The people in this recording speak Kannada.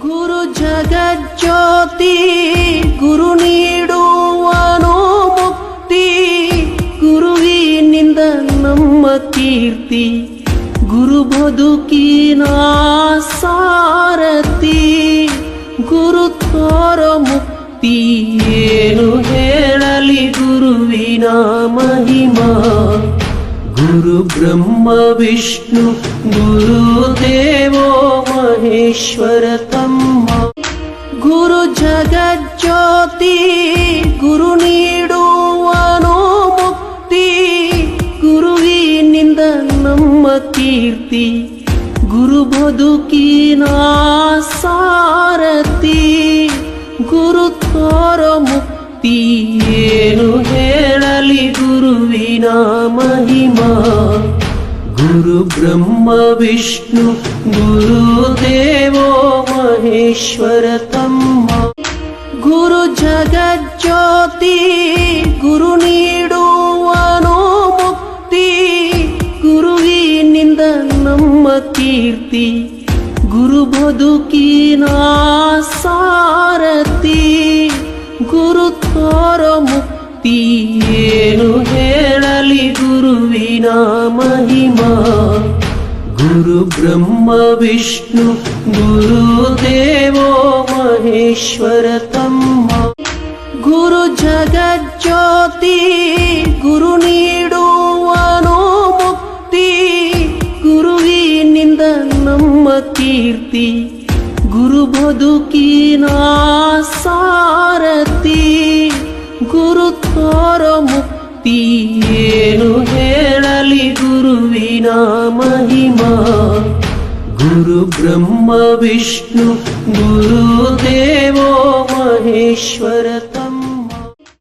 ಗುರು ಜಗಜ್ಯೋತಿ, ಗುರು ನೀಡುವನು ಮುಕ್ತಿ, ಗುರುವಿನಿಂದ ನಮ್ಮ ಕೀರ್ತಿ, ಗುರು ಬದುಕಿನ ಸಾರತಿ ಗುರು ತೋರ ಮುಕ್ತಿ. ಏನು ಹೇಳಲಿ ಗುರುವಿನ ಮಹಿಮಾ? ಗುರು ಬ್ರಹ್ಮ, ವಿಷ್ಣು ಗುರುದೇವೋ ಮಹೇಶ್ವರ ತಮ್ಮ ಗುರು ಜಗಜ್ಯೋತಿ, ಗುರು ನೀಡುವನು ಮುಕ್ತಿ ಗುರುವಿನಿಂದ ನಮ್ಮ ಕೀರ್ತಿ, ಗುರು ಬದುಕಿನ ಸಾರತಿ ಗುರು ತೋರ ಮುಕ್ತಿ ಏನು ಹೇಳಲಿ ಗುರುವಿನ ಮಹಿಮಾ? ಗುರು ಬ್ರಹ್ಮ, ವಿಷ್ಣು ಗುರುದೇವೋ ಮಹೇಶ್ವರ ತಮ್ಮ. ಗುರು ಜಗಜ್ಯೋತಿ, ಗುರು ನೀಡುವನು ಮುಕ್ತಿ ಗುರುವಿನಿಂದ ನಮ್ಮ ಕೀರ್ತಿ, ಗುರು ಬದುಕಿನ ಸಾರತಿ ಗುರು ತೋರ ಮುಕ್ತಿ ಏನು ಹೇಳಲಿ ಗುರುವಿನ ಗುರು ಬ್ರಹ್ಮ ವಿಷ್ಣು ಗುರುದೇವೋ ಮಹೇಶ್ವರ ತಮ್ಮ. ಗುರು ಜಗಜ್ಯೋತಿ, ಗುರು ನೀಡುವನು ಮುಕ್ತಿ ಗುರುವಿನಿಂದ ನಮ್ಮ ಕೀರ್ತಿ. ಗುರು ಬದುಕಿನ ಸಾರತಿ ಗುರು ತೋರ ಮುಕ್ತಿ ಏನು ಹೇಳಲಿ ಗುರುವಿನ ಮಹಿಮಾ ಗುರು ಬ್ರಹ್ಮ ವಿಷ್ಣು ಗುರುದೇವೋ ಮಹೇಶ್ವರ ತಮ್ಮ